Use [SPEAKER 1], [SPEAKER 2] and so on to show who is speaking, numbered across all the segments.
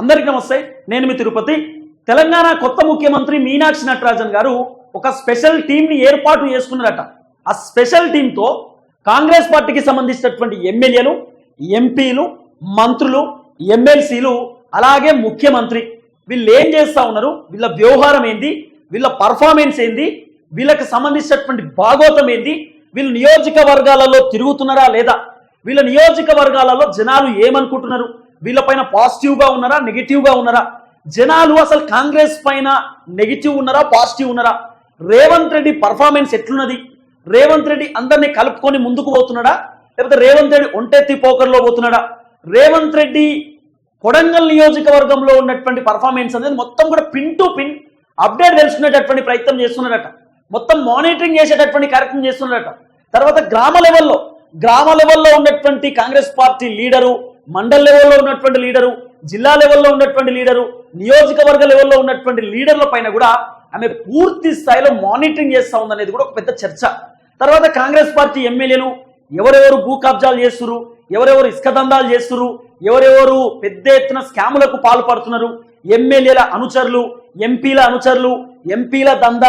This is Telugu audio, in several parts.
[SPEAKER 1] అందరికీ నమస్తే నేను మీ తిరుపతి. తెలంగాణ కొత్త ముఖ్యమంత్రి మీనాక్షి నటరాజన్ గారు ఒక స్పెషల్ టీంని ఏర్పాటు చేసుకున్నారట. ఆ స్పెషల్ టీంతో కాంగ్రెస్ పార్టీకి సంబంధించినటువంటి ఎమ్మెల్యేలు ఎంపీలు మంత్రులు ఎమ్మెల్సీలు అలాగే ముఖ్యమంత్రి వీళ్ళు ఏం చేస్తా ఉన్నారు? వీళ్ళ వ్యవహారం ఏంది? వీళ్ళ పర్ఫార్మెన్స్ ఏంది? వీళ్ళకి సంబంధించినటువంటి భాగోతం ఏంది? వీళ్ళు నియోజకవర్గాలలో తిరుగుతున్నారా లేదా? వీళ్ళ నియోజకవర్గాలలో జనాలు ఏమనుకుంటున్నారు? వీళ్ళపైన పాజిటివ్గా ఉన్నారా నెగిటివ్గా ఉన్నారా? జనాలు అసలు కాంగ్రెస్ పైన నెగిటివ్ ఉన్నారా పాజిటివ్ ఉన్నారా? రేవంత్ రెడ్డి పర్ఫార్మెన్స్ ఎట్లున్నది? రేవంత్ రెడ్డి అందరినీ కలుపుకొని ముందుకు పోతున్నాడా? లేకపోతే రేవంత్ రెడ్డి ఒంటెత్తి పోకర్లో పోతున్నాడా? రేవంత్ రెడ్డి కొడంగల్ నియోజకవర్గంలో ఉన్నటువంటి పర్ఫార్మెన్స్ అనేది మొత్తం కూడా పిన్ టు పిన్ అప్డేట్ తెలుసుకునేటటువంటి ప్రయత్నం చేస్తున్నారట మొత్తం మానిటరింగ్ చేసేటటువంటి కార్యక్రమం చేస్తున్నాడట. తర్వాత గ్రామ లెవెల్లో గ్రామ లెవెల్లో ఉన్నటువంటి కాంగ్రెస్ పార్టీ లీడరు మండల్ లెవెల్లో ఉన్నటువంటి లీడరు జిల్లా లెవెల్లో ఉన్నటువంటి లీడరు నియోజకవర్గ లెవెల్లో ఉన్నటువంటి లీడర్ల పైన కూడా ఆమె పూర్తి స్థాయిలో మానిటరింగ్ చేస్తా ఉందనేది కూడా ఒక పెద్ద చర్చ. తర్వాత కాంగ్రెస్ పార్టీ ఎమ్మెల్యేలు ఎవరెవరు భూ కబ్జాలు చేస్తున్నారు ఎవరెవరు ఇసుక దందాలు చేస్తున్నారు ఎవరెవరు పెద్ద ఎత్తున స్కాములకు పాల్పడుతున్నారు ఎమ్మెల్యేల అనుచరులు ఎంపీల అనుచరులు ఎంపీల దంద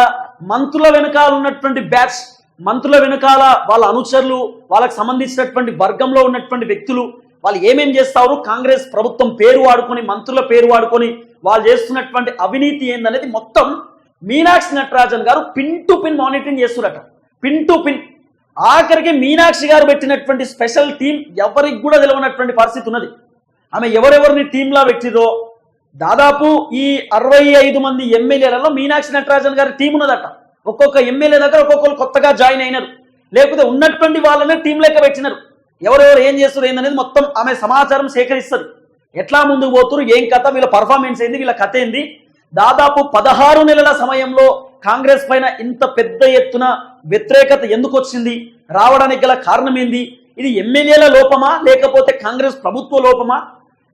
[SPEAKER 1] మంత్రుల వెనకాల ఉన్నటువంటి బ్యాచ్ మంత్రుల వెనకాల వాళ్ళ అనుచరులు వాళ్ళకు సంబంధించినటువంటి వర్గంలో ఉన్నటువంటి వ్యక్తులు వాళ్ళు ఏమేం చేస్తారు? కాంగ్రెస్ ప్రభుత్వం పేరు వాడుకొని మంత్రుల పేరు వాడుకొని వాళ్ళు చేస్తున్నటువంటి అవినీతి ఏందనేది మొత్తం మీనాక్షి నటరాజన్ గారు పిన్ టు పిన్ మానిటరింగ్ చేస్తున్నట పిన్ టు పిన్. ఆఖరికి మీనాక్షి గారు పెట్టినటువంటి స్పెషల్ టీం ఎవరికి కూడా తెలియనటువంటి పరిస్థితి ఉన్నది. ఆమె ఎవరెవరిని టీంలా పెట్టిరో దాదాపు ఈ అరవై ఐదు మంది ఎమ్మెల్యేలలో మీనాక్షి నటరాజన్ గారి టీం ఉన్నదట. ఒక్కొక్క ఎమ్మెల్యే దగ్గర ఒక్కొక్కరు కొత్తగా జాయిన్ అయినారు. లేకపోతే ఉన్నటువంటి వాళ్ళనే టీం లెక్క పెట్టినారు. ఎవరెవరు ఏం చేస్తారు ఏందనేది మొత్తం ఆమె సమాచారం సేకరిస్తుంది. ఎట్లా ముందుకు పోతురు ఏం కథ వీళ్ళ పర్ఫార్మెన్స్ ఏంది వీళ్ళ కథ ఏంది? దాదాపు పదహారు నెలల సమయంలో కాంగ్రెస్ పైన ఇంత పెద్ద ఎత్తున వ్యతిరేకత ఎందుకు వచ్చింది? రావడానికి గల కారణం ఏంది? ఇది ఎమ్మెల్యేల లోపమా లేకపోతే కాంగ్రెస్ ప్రభుత్వ లోపమా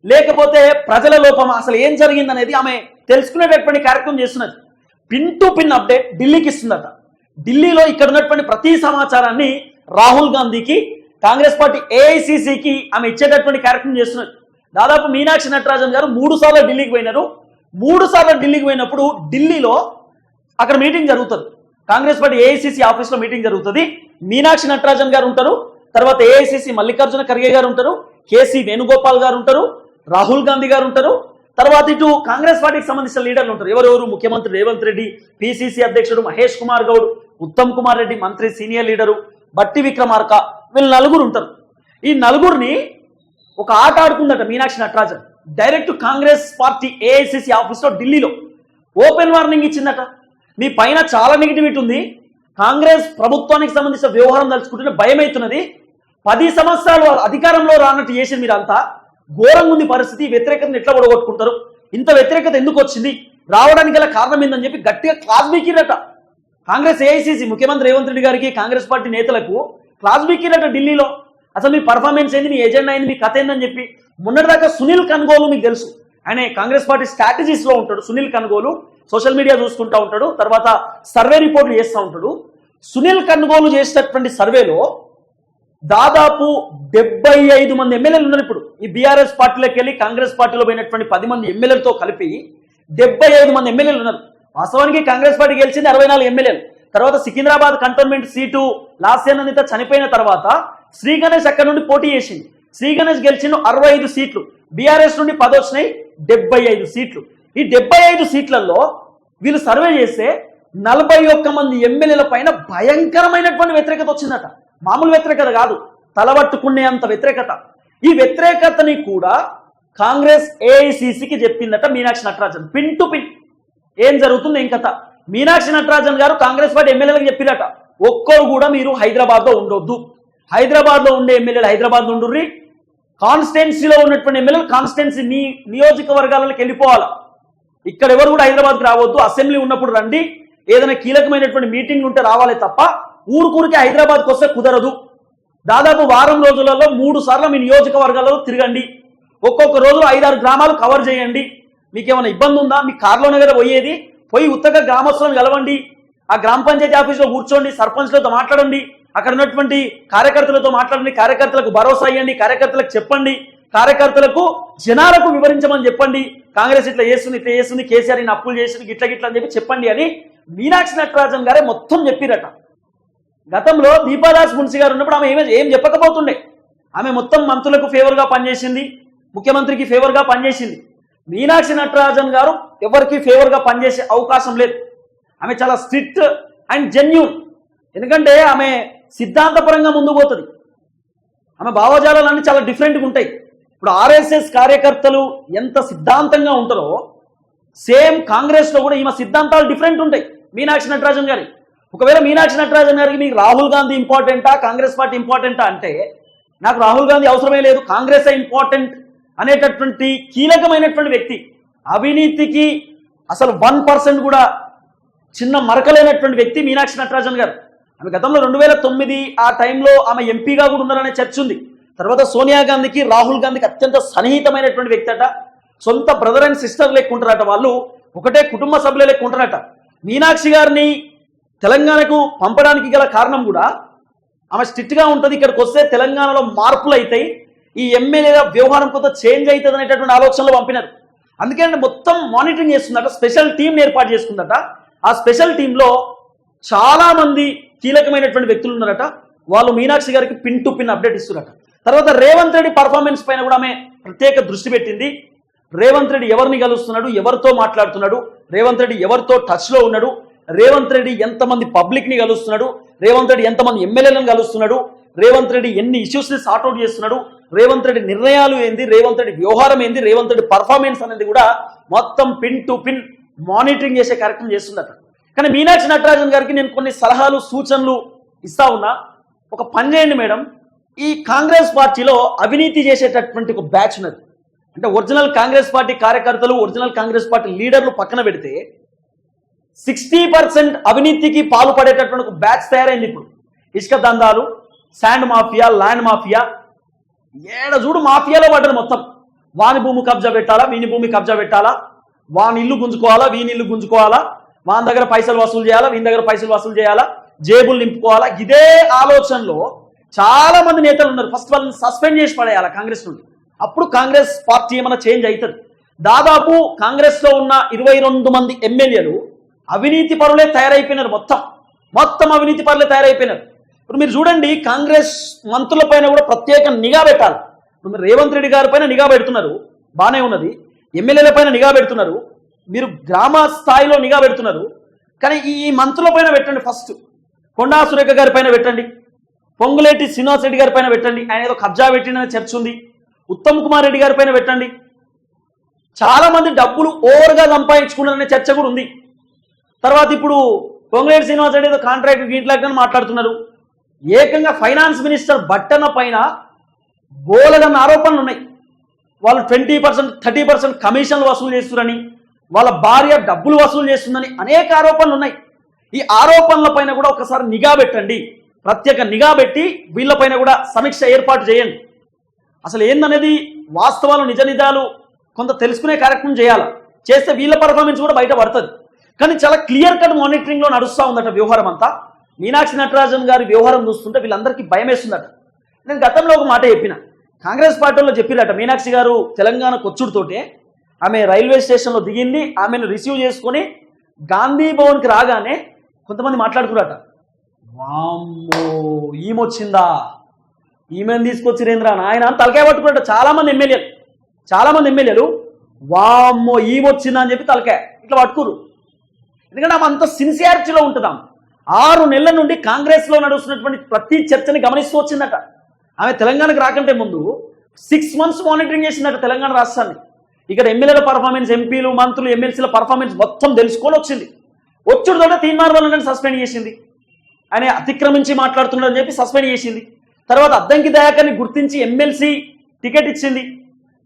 [SPEAKER 1] లేకపోతే ప్రజల లోపమా? అసలు ఏం జరిగిందనేది ఆమె తెలుసుకునేటటువంటి కార్యక్రమం చేస్తున్నది. పిన్ టు పిన్ అప్డేట్ ఢిల్లీకి ఇస్తుందట. ఢిల్లీలో ఇక్కడ ఉన్నటువంటి ప్రతి సమాచారాన్ని రాహుల్ గాంధీకి కాంగ్రెస్ పార్టీ ఏఐసిసికి ఆమె ఇచ్చేటటువంటి కార్యక్రమం చేస్తున్నది. దాదాపు మీనాక్షి నటరాజన్ గారు మూడు సార్లు ఢిల్లీకి పోయినారు. మూడు సార్లు ఢిల్లీకి పోయినప్పుడు ఢిల్లీలో అక్కడ మీటింగ్ జరుగుతుంది. కాంగ్రెస్ పార్టీ ఏఐసిసి ఆఫీస్లో మీటింగ్ జరుగుతుంది. మీనాక్షి నటరాజన్ గారు ఉంటారు. తర్వాత ఏఐసిసి మల్లికార్జున ఖర్గే గారు ఉంటారు. కేసీ వేణుగోపాల్ గారు ఉంటారు. రాహుల్ గాంధీ గారు ఉంటారు. తర్వాత ఇటు కాంగ్రెస్ పార్టీకి సంబంధించిన లీడర్లు ఉంటారు. ఎవరెవరు? ముఖ్యమంత్రి రేవంత్ రెడ్డి పిసిసి అధ్యక్షుడు మహేష్ కుమార్ గౌడ్ ఉత్తమ్ కుమార్ రెడ్డి మంత్రి సీనియర్ లీడరు బట్టి విక్రమార్క వీళ్ళు నలుగురు ఉంటారు. ఈ నలుగురిని ఒక ఆట ఆడుకుందట Meenakshi Natarajan. Direct Congress party AICC ఆఫీస్లో ఢిల్లీలో. Open warning ఇచ్చిందట. మీ పైన చాలా నెగిటివిటీ ఉంది. కాంగ్రెస్ ప్రభుత్వానికి సంబంధించిన వ్యవహారం తలుచుకుంటేనే భయమవుతున్నది పది సంవత్సరాలు అధికారంలో రానట్టు చేసి మీరంతా. ఘోరంగా ఉంది పరిస్థితి. వ్యతిరేకతను ఎట్లా ఒడగొట్టుకుంటారు ఇంత వ్యతిరేకత ఎందుకు వచ్చింది? రావడానికి గల కారణం ఏందని చెప్పి గట్టిగా క్లాస్ బీకిరట కాంగ్రెస్ ఏఐసిసి ముఖ్యమంత్రి రేవంత్ రెడ్డి గారికి కాంగ్రెస్ పార్టీ నేతలకు క్లాస్ బీకిరట ఢిల్లీలో. అసలు మీ పర్ఫార్మెన్స్ ఏంది మీ ఎజెండా అయింది మీ కథ ఏందని చెప్పి మొన్నటిదాకా సునీల్ కన్గోలు మీకు తెలుసు. ఆయన కాంగ్రెస్ పార్టీ స్ట్రాటజీస్లో ఉంటాడు సునీల్ కన్గోలు. సోషల్ మీడియా చూసుకుంటా ఉంటాడు తర్వాత సర్వే రిపోర్ట్లు చేస్తూ ఉంటాడు. సునీల్ కన్గోలు చేసినటువంటి సర్వేలో దాదాపు డెబ్బై ఐదు మంది ఎమ్మెల్యేలు ఉన్నారు ఇప్పుడు. ఈ బీఆర్ఎస్ పార్టీలోకి వెళ్ళి కాంగ్రెస్ పార్టీలో పోయినటువంటి పది మంది ఎమ్మెల్యేలతో కలిపి డెబ్బై ఐదు మంది ఎమ్మెల్యేలు ఉన్నారు. వాస్తవానికి కాంగ్రెస్ పార్టీ గెలిచింది అరవై నాలుగు ఎమ్మెల్యేలు. తర్వాత సికింద్రాబాద్ కంటోన్మెంట్ సీటు లాస్యానందిత చనిపోయిన తర్వాత శ్రీ గణేష్ అక్కడ నుండి పోటీ చేసింది శ్రీ గణేష్ గెలిచిన అరవై ఐదు సీట్లు. బీఆర్ఎస్ నుండి పది వచ్చినాయి డెబ్బై ఐదు సీట్లు. ఈ డెబ్బై ఐదు సీట్లలో వీళ్ళు సర్వే చేస్తే నలభై ఒక్క మంది ఎమ్మెల్యేల పైన భయంకరమైనటువంటి వ్యతిరేకత వచ్చిందట. మామూలు వ్యతిరేకత కాదు తలబట్టుకునే అంత వ్యతిరేకత. ఈ వ్యతిరేకతని కూడా కాంగ్రెస్ ఏఐసిసికి చెప్పిందట Meenakshi Natarajan. Pin to pin. ఏం జరుగుతుంది ఏం కథ మీనాక్షి నటరాజన్ గారు కాంగ్రెస్ పార్టీ ఎమ్మెల్యేలకు చెప్పిరట ఒక్కరు కూడా మీరు హైదరాబాద్లో ఉండొద్దు. హైదరాబాద్లో ఉండే ఎమ్మెల్యేలు హైదరాబాద్ ఉండుర్రి. కాన్స్టిట్యున్సీలో ఉన్నటువంటి ఎమ్మెల్యేలు కాన్స్టిట్యున్సీ మీ నియోజకవర్గాలకు వెళ్ళిపోవాలా? ఇక్కడ ఎవరు కూడా హైదరాబాద్కి రావద్దు. అసెంబ్లీ ఉన్నప్పుడు రండి. ఏదైనా కీలకమైనటువంటి మీటింగ్ ఉంటే రావాలి తప్ప ఊరుకూరికే హైదరాబాద్కి వస్తే కుదరదు. దాదాపు వారం రోజులలో మూడు సార్లు మీ నియోజకవర్గాలలో తిరగండి. ఒక్కొక్క రోజు ఐదారు గ్రామాలు కవర్ చేయండి. మీకేమైనా ఇబ్బంది ఉందా మీ కార్లోనే కదా పోయేది? పోయి ఉత్తగా గ్రామస్తులను కలవండి ఆ గ్రామ పంచాయతీ ఆఫీస్లో కూర్చోండి సర్పంచ్లతో మాట్లాడండి అక్కడ ఉన్నటువంటి కార్యకర్తలతో మాట్లాడండి కార్యకర్తలకు భరోసా ఇవ్వండి కార్యకర్తలకు చెప్పండి కార్యకర్తలకు జనాలకు వివరించమని చెప్పండి కాంగ్రెస్ ఇట్లా చేస్తుంది ఇట్లా చేస్తుంది కేసీఆర్ ఈయన అప్పులు చేసింది గిట్ల గిట్ల అని చెప్పి చెప్పండి అని మీనాక్షి నటరాజన్ గారే మొత్తం చెప్పిరట. గతంలో దీపాదాస్ మున్సి గారు ఉన్నప్పుడు ఆమె ఏమే ఏం చెప్పకపోతుండే. ఆమె మొత్తం మంత్రులకు ఫేవర్గా పనిచేసింది ముఖ్యమంత్రికి ఫేవర్గా పనిచేసింది. మీనాక్షి నటరాజన్ గారు ఎవరికి ఫేవర్గా పనిచేసే అవకాశం లేదు. ఆమె చాలా స్ట్రిక్ట్ అండ్ జెన్యున్ ఎందుకంటే ఆమె సిద్ధాంతపరంగా ముందు పోతుంది. ఆమె భావజాలన్నీ చాలా డిఫరెంట్గా ఉంటాయి. ఇప్పుడు ఆర్ఎస్ఎస్ కార్యకర్తలు ఎంత సిద్ధాంతంగా ఉంటారో సేమ్ కాంగ్రెస్లో కూడా ఈమె సిద్ధాంతాలు డిఫరెంట్ ఉంటాయి. మీనాక్షి నటరాజన్ గారి. ఒకవేళ మీనాక్షి నటరాజన్ గారికి మీకు రాహుల్ గాంధీ ఇంపార్టెంటా కాంగ్రెస్ పార్టీ ఇంపార్టెంటా అంటే నాకు రాహుల్ గాంధీ అవసరమే లేదు కాంగ్రెస్ ఇంపార్టెంట్ అనేటటువంటి కీలకమైనటువంటి వ్యక్తి. అవినీతికి అసలు వన్ పర్సెంట్ కూడా చిన్న మరకలేనటువంటి వ్యక్తి మీనాక్షి నటరాజన్ గారు. ఆమె గతంలో రెండు వేల తొమ్మిది ఆ టైంలో ఆమె ఎంపీగా కూడా ఉన్నారనే చర్చ ఉంది. తర్వాత సోనియా గాంధీకి రాహుల్ గాంధీకి అత్యంత సన్నిహితమైనటువంటి వ్యక్తి అట. సొంత బ్రదర్ అండ్ సిస్టర్ లెక్క వాళ్ళు. ఒకటే కుటుంబ సభ్యుల లెక్క మీనాక్షి గారిని తెలంగాణకు పంపడానికి గల కారణం కూడా ఆమె స్ట్రిక్ట్గా ఉంటుంది. ఇక్కడికి వస్తే తెలంగాణలో మార్పులు అవుతాయి ఈ ఎమ్మెల్యేల వ్యవహారం కొంత చేంజ్ అవుతుంది అనేటటువంటి ఆలోచనలో పంపినారు. అందుకే మొత్తం మానిటరింగ్ చేస్తుందట స్పెషల్ టీం ఏర్పాటు చేసుకుందట. ఆ స్పెషల్ టీంలో చాలామంది కీలకమైనటువంటి వ్యక్తులు ఉన్నారట. వాళ్ళు మీనాక్షి గారికి పిన్ టు పిన్ అప్డేట్ ఇస్తున్నారట. తర్వాత రేవంత్ రెడ్డి పర్ఫార్మెన్స్ పైన కూడా ఆమె ప్రత్యేక దృష్టి పెట్టింది. రేవంత్ రెడ్డి ఎవరిని కలుస్తున్నాడు ఎవరితో మాట్లాడుతున్నాడు రేవంత్ రెడ్డి ఎవరితో టచ్లో ఉన్నాడు రేవంత్ రెడ్డి ఎంతమంది పబ్లిక్ని కలుస్తున్నాడు రేవంత్ రెడ్డి ఎంతమంది ఎమ్మెల్యేలను కలుస్తున్నాడు రేవంత్ రెడ్డి ఎన్ని ఇష్యూస్ని సార్ట్అవుట్ చేస్తున్నాడు రేవంత్ రెడ్డి నిర్ణయాలు ఏంది? రేవంత్ రెడ్డి వ్యవహారం ఏంది? రేవంత్ రెడ్డి పర్ఫార్మెన్స్ అనేది కూడా మొత్తం పిన్ టు పిన్ మానిటరింగ్ చేసే కార్యక్రమం చేస్తుందట. కానీ మీనాక్షి నటరాజన్ గారికి నేను కొన్ని సలహాలు సూచనలు ఇస్తా ఉన్నా. ఒక పని చేయండి మేడం. ఈ కాంగ్రెస్ పార్టీలో అవినీతి చేసేటటువంటి ఒక బ్యాచ్ ఉన్నది. అంటే ఒరిజినల్ కాంగ్రెస్ పార్టీ కార్యకర్తలు ఒరిజినల్ కాంగ్రెస్ పార్టీ లీడర్లు పక్కన పెడితే సిక్స్టీ పర్సెంట్ అవినీతికి పాల్పడేటటువంటి ఒక బ్యాచ్ తయారైంది ఇప్పుడు. ఇసుక దందాలు శాండ్ మాఫియా ల్యాండ్ మాఫియా ఏడ చూడు మాఫియాలో పడ్డది మొత్తం. వాని భూమి కబ్జా పెట్టాలా? వీని భూమి కబ్జా పెట్టాలా? వాని ఇల్లు గుంజుకోవాలా? వీని ఇల్లు గుంజుకోవాలా? వాని దగ్గర పైసలు వసూలు చేయాలా? వీని దగ్గర పైసలు వసూలు చేయాలా? జేబులు నింపుకోవాలా? ఇదే ఆలోచనలో చాలా మంది నేతలు ఉన్నారు. ఫస్ట్ వాళ్ళని సస్పెండ్ చేసి పడేయాలి కాంగ్రెస్ నుండి? అప్పుడు కాంగ్రెస్ పార్టీ ఏమైనా చేంజ్ అవుతుంది. దాదాపు కాంగ్రెస్లో ఉన్న ఇరవై రెండు మంది ఎమ్మెల్యేలు అవినీతి పరులే తయారైపోయినారు మొత్తం. మొత్తం అవినీతి పరులే తయారైపోయినారు. ఇప్పుడు మీరు చూడండి కాంగ్రెస్ మంత్రుల పైన కూడా ప్రత్యేక నిఘా పెట్టాలి. ఇప్పుడు మీరు రేవంత్ రెడ్డి గారి పైన నిఘా పెడుతున్నారు బాగానే ఉన్నది. ఎమ్మెల్యేల పైన నిఘా పెడుతున్నారు మీరు గ్రామ స్థాయిలో నిఘా పెడుతున్నారు. కానీ ఈ మంత్రుల పైన పెట్టండి ఫస్ట్. కొండా సురేఖ గారి పైన పెట్టండి పొంగులేటి శ్రీనివాస్ రెడ్డి గారి పైన పెట్టండి. ఆయన ఏదో కబ్జా పెట్టిన చర్చ ఉంది. ఉత్తమ్ కుమార్ రెడ్డి గారి పైన పెట్టండి. చాలా మంది డబ్బులు ఓవర్గా సంపాదించుకున్నారనే చర్చ కూడా ఉంది. తర్వాత ఇప్పుడు పొంగులేటి శ్రీనివాస్ రెడ్డి ఏదో కాంట్రాక్ట్ గీట్లాగా మాట్లాడుతున్నారు. ఏకంగా ఫైనాన్స్ మినిస్టర్ బట్టన పైన బోలెడన్న ఆరోపణలు ఉన్నాయి. వాళ్ళు ట్వంటీ పర్సెంట్ థర్టీ పర్సెంట్ కమిషన్లు వసూలు చేస్తున్నారని వాళ్ళ భార్య డబ్బులు వసూలు చేస్తుందని అనేక ఆరోపణలు ఉన్నాయి. ఈ ఆరోపణల పైన కూడా ఒకసారి నిఘా పెట్టండి. ప్రత్యేక నిఘా పెట్టి వీళ్ళపైన కూడా సమీక్ష ఏర్పాటు చేయండి. అసలు ఏందనేది వాస్తవాలు నిజ నిజాలు కొంత తెలుసుకునే కార్యక్రమం చేయాలి? చేస్తే వీళ్ళ పర్ఫార్మెన్స్ కూడా బయట పడుతుంది. కానీ చాలా క్లియర్ కట్ మానిటరింగ్లో నడుస్తూ ఉందట వ్యవహారం అంతా. మీనాక్షి నటరాజన్ గారి వ్యవహారం చూస్తుంటే వీళ్ళందరికీ భయం వేస్తుందట నేను గతంలో ఒక మాట చెప్పిన. కాంగ్రెస్ పార్టీలో చెప్పిరట మీనాక్షి గారు తెలంగాణకు వచ్చుడుతోటే ఆమె రైల్వే స్టేషన్లో దిగింది ఆమెను రిసీవ్ చేసుకొని గాంధీ భవన్కి రాగానే కొంతమంది మాట్లాడుకున్నారట వామ్మో ఈమె ఈమెను తీసుకొచ్చిరేంద్రా నాయన అని తలకాయ పట్టుకున్నట్ట చాలామంది ఎమ్మెల్యేలు. చాలామంది ఎమ్మెల్యేలు వామ్మో ఈమె అని చెప్పి తలకాయ ఇట్లా పట్టుకురు ఎందుకంటే ఆమె అంత సిన్సియారిటీలో ఉంటుందాం ఆరు నెలల నుండి కాంగ్రెస్లో నడుస్తున్నటువంటి ప్రతి చర్చని గమనిస్తూ వచ్చిందట. ఆమె తెలంగాణకు రాకంటే ముందు సిక్స్ మంత్స్ మానిటరింగ్ చేసిందట తెలంగాణ రాష్ట్రాన్ని. ఇక్కడ ఎమ్మెల్యేల పర్ఫార్మెన్స్ ఎంపీలు మంత్రులు ఎమ్మెల్సీల పర్ఫార్మెన్స్ మొత్తం తెలుసుకొని వచ్చింది. వచ్చుడుతోటే తీర్మానం వల్ల సస్పెండ్ చేసింది. ఆయన అతిక్రమించి మాట్లాడుతున్నాడని చెప్పి సస్పెండ్ చేసింది. తర్వాత అద్దంకి దయాకర్ని గుర్తించి ఎమ్మెల్సీ టికెట్ ఇచ్చింది.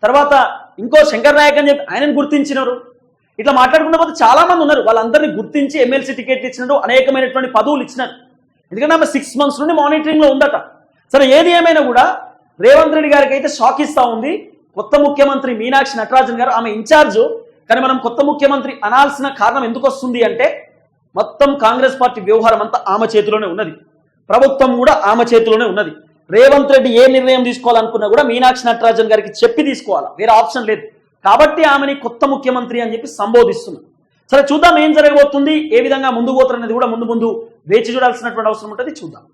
[SPEAKER 1] తర్వాత ఇంకో శంకర్ నాయక్ అని చెప్పి ఆయనను గుర్తించినారు. ఇట్లా మాట్లాడుకున్న పోతే చాలా మంది ఉన్నారు. వాళ్ళందరినీ గుర్తించి ఎమ్మెల్సీ టికెట్ ఇచ్చినట్టు అనేకమైనటువంటి పదవులు ఇచ్చినారు. ఎందుకంటే ఆమె సిక్స్ మంత్స్ నుండి మానిటరింగ్లో ఉందట. సరే ఏది ఏమైనా కూడా రేవంత్ రెడ్డి గారికి అయితే షాక్ ఇస్తా ఉంది. కొత్త ముఖ్యమంత్రి మీనాక్షి నటరాజన్ గారు ఆమె ఇన్ఛార్జ్. కానీ మనం కొత్త ముఖ్యమంత్రి అనాల్సిన కారణం ఎందుకు వస్తుంది అంటే మొత్తం కాంగ్రెస్ పార్టీ వ్యవహారం అంతా ఆమె చేతిలోనే ఉన్నది. ప్రభుత్వం కూడా ఆమె చేతిలోనే ఉన్నది. రేవంత్ రెడ్డి ఏ నిర్ణయం తీసుకోవాలనుకున్నా కూడా మీనాక్షి నటరాజన్ గారికి చెప్పి తీసుకోవాలా? వేరే ఆప్షన్ లేదు. కాబట్టి ఆమెని కొత్త ముఖ్యమంత్రి అని చెప్పి సంబోధిస్తున్నారు సరే చూద్దాం ఏం జరగబోతుంది ఏ విధంగా ముందు పోతారనేది కూడా ముందు ముందు వేచి చూడాల్సినటువంటి అవసరం ఉంటుంది చూద్దాం.